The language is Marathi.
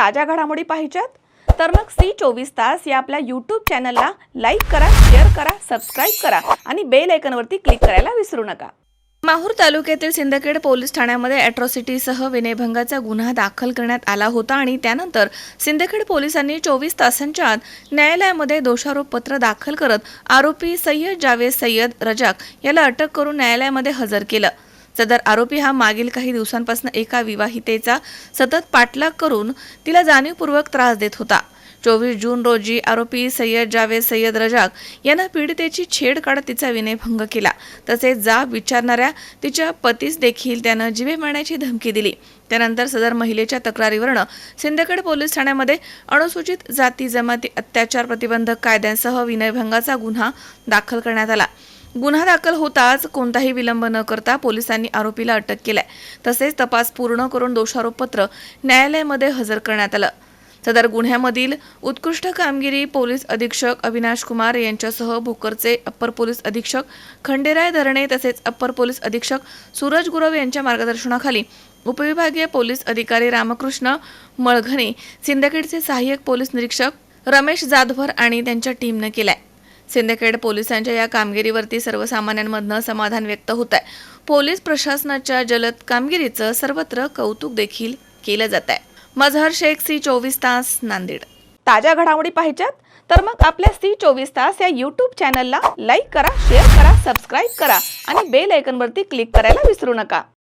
ताज्या घडामोडी पाहिजेत? तर मग सी चोवीस तास या आपल्या यूट्यूब चॅनलला लाईक करा शेअर करा सबस्क्राईब करा आणि बेल आयकनवरती क्लिक करायला विसरू नका. माहूर तालुक्यातील सिंदखेड पोलीस ठाण्यामध्ये अॅट्रॉसिटीसह विनयभंगाचा गुन्हा दाखल करण्यात आला होता आणि त्यानंतर सिंदखेड पोलिसांनी चोवीस तासांच्या आत न्यायालयामध्ये दोषारोप पत्र दाखल करत आरोपी सय्यद जावेद सय्यद रजाक याला अटक करून न्यायालयामध्ये हजर केलं. सदर आरोपी हा मागील काही दिवसांपासून एका विवाहितेचा सतत पाठलाग करून तिला जाणीवपूर्वक त्रास देत होता. चोवीस जून रोजी आरोपी सय्यद जावेद सय्यद रजाक यानं पीडितेची छेड काढत तिचा विनयभंग केला. तसेच जाब विचारणाऱ्या तिच्या पतीस देखील त्यानं जिवे मारण्याची धमकी दिली. त्यानंतर सदर महिलेच्या तक्रारीवरनं सिंदखेड पोलीस ठाण्यामध्ये अनुसूचित जाती जमाती अत्याचार प्रतिबंधक कायद्यांसह विनयभंगाचा गुन्हा दाखल करण्यात आला. गुन्हा दाखल होताच कोणताही विलंब न करता पोलिसांनी आरोपीला अटक केलाय. तसेच तपास पूर्ण करून दोषारोपपत्र न्यायालयामध्ये हजर करण्यात आलं. सदर गुन्ह्यामधील उत्कृष्ट कामगिरी पोलीस अधीक्षक अविनाश कुमार यांच्यासह भोकरचे अप्पर पोलीस अधीक्षक खंडेराय धरणे तसेच अप्पर पोलीस अधीक्षक सूरज गुरव यांच्या मार्गदर्शनाखाली उपविभागीय पोलीस अधिकारी रामकृष्ण मळघणे सिंदखेडचे सहाय्यक पोलीस निरीक्षक रमेश जाधवर आणि त्यांच्या टीमनं केलाय. सिंदखेड पोलिसांच्या या कामगिरीवरती सर्वसामान्यांमधनं समाधान व्यक्त होत आहे पोलीस प्रशासनाच्या जलद कामगिरीचं सर्वत्र कौतुक देखील केलं जात आहे मझहर शेख सी चोवीस तास नांदेड. ताज्या घडामोडी पाहिजेत? तर मग आपल्या सी चोवीस तास या यूट्यूब चॅनलला लाईक करा शेअर करा सबस्क्राईब करा आणि बेल आयकनवरती क्लिक करायला विसरू नका.